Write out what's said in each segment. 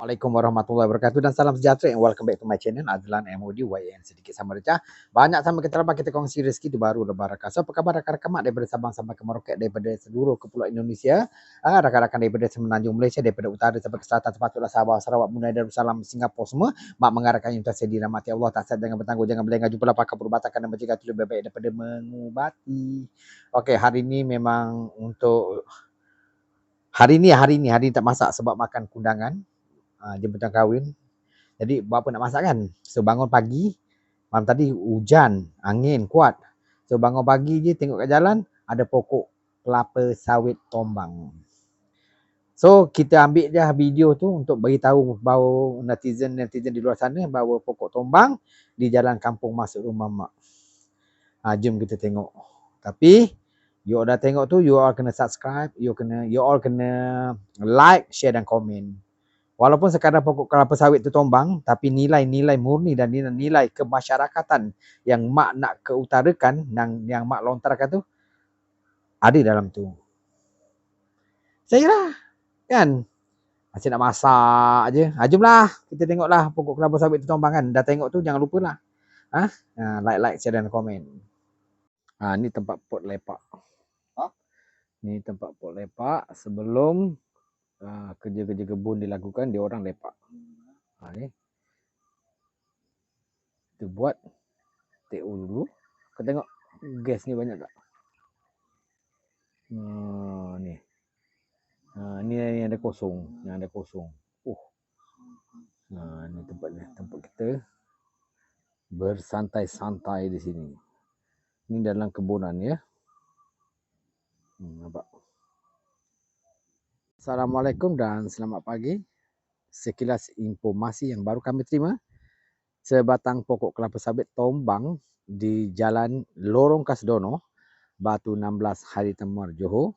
Assalamualaikum warahmatullahi wabarakatuh dan salam sejahtera and welcome back to my channel Azlan MOD YN sedikit sama recah banyak sama kita lepas kita kongsi rezeki tu baru lebar rakan. So apa khabar rakan-rakan? Mak daripada Sabang sampai ke Merauke daripada seluruh kepulauan Indonesia ah, rakan-rakan daripada Semenanjung Malaysia daripada utara sampai ke selatan sepatutlah Sabah Sarawak Brunei Darussalam Singapura semua mak mengharapkan yang tersedia. Dirahmati Allah tak jangan bertangguh jangan berlengah. Jumpalah pakar perubatan kerana mencegah tu lebih baik daripada mengubati. Okey hari ini memang untuk Hari ni, hari ni, hari ni tak masak sebab makan kundangan uh, jemputan kahwin. Jadi buat apa nak masak kan? So bangun pagi, malam tadi hujan, angin kuat. So bangun pagi je tengok kat jalan ada pokok kelapa sawit tombang. So kita ambil je video tu untuk bagi tahu bahawa netizen-netizen di luar sana bahawa pokok tombang di jalan kampung masuk rumah mak. Ha, jom kita tengok. Tapi you all dah tengok tu you all kena subscribe, you kena you all kena like, share dan komen. Walaupun sekadar pokok kelapa sawit tu tombang, tapi nilai-nilai murni dan nilai-nilai kemasyarakatan yang mak nak keutarakan, yang, yang mak lontarkan tu, ada dalam tu. Saya lah, kan? Masih nak masak je. Ha, jomlah, kita tengoklah pokok kelapa sawit tu tombang kan. Dah tengok tu, jangan lupa lah. Ha? ha like-like, share dan komen. Ha, ni tempat pot lepak. Ha? Ni tempat pot lepak sebelum Ah, kerja-kerja kebun dilakukan, dia orang lepak. Ha, ni. Kita buat TO dulu. Kau tengok gas ni banyak tak? Ha, ni. Ha, ni yang ada kosong. Yang ada kosong. Uh. Ha, ni tempat ni. Tempat kita bersantai-santai di sini. Ini dalam kebunan ya. Hmm, nampak? Assalamualaikum dan selamat pagi. Sekilas informasi yang baru kami terima. Sebatang pokok kelapa sawit tombang di Jalan Lorong Kasdono, Batu 16 Hari Temar, Johor.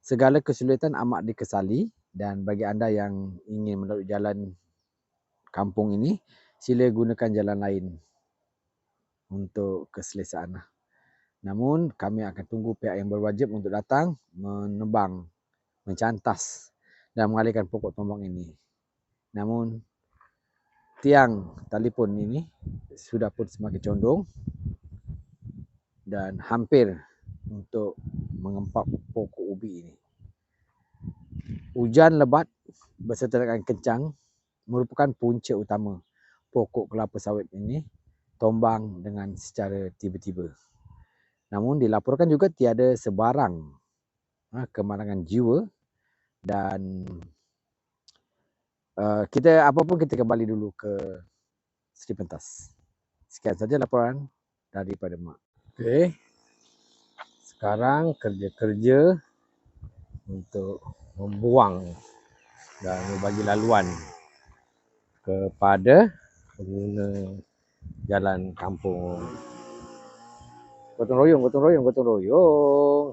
Segala kesulitan amat dikesali dan bagi anda yang ingin melalui jalan kampung ini, sila gunakan jalan lain untuk keselesaan. Namun kami akan tunggu pihak yang berwajib untuk datang menebang mencantas dan mengalihkan pokok tombang ini. Namun tiang telefon ini sudah pun semakin condong dan hampir untuk mengempak pokok ubi ini. Hujan lebat berserta dengan kencang merupakan punca utama pokok kelapa sawit ini tombang dengan secara tiba-tiba. Namun dilaporkan juga tiada sebarang ha, kemalangan jiwa dan uh, kita apa pun kita kembali dulu ke Sri Pentas. Sekian saja laporan daripada Mak. Okey. Sekarang kerja-kerja untuk membuang dan membagi laluan kepada pengguna jalan kampung. Gotong royong, gotong royong, gotong royong.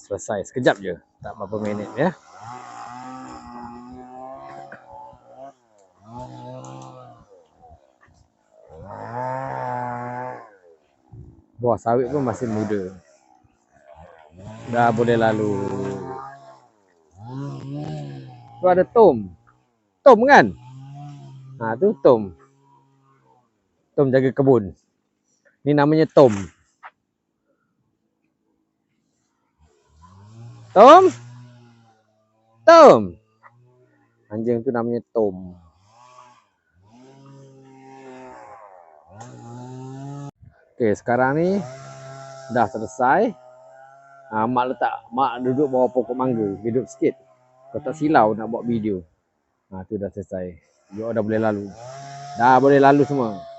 Selesai. Sekejap je. Tak berapa minit ya. Buah sawit pun masih muda. Dah boleh lalu. Tu ada tom. Tom kan? Ha tu tom. Tom jaga kebun. Ni namanya tom Tom? Tom? Anjing tu namanya Tom. Okey, sekarang ni dah selesai. Ha, mak letak, mak duduk bawah pokok mangga. Hidup sikit. Kau tak silau nak buat video. Ha, tu dah selesai. You dah boleh lalu. Dah boleh lalu semua.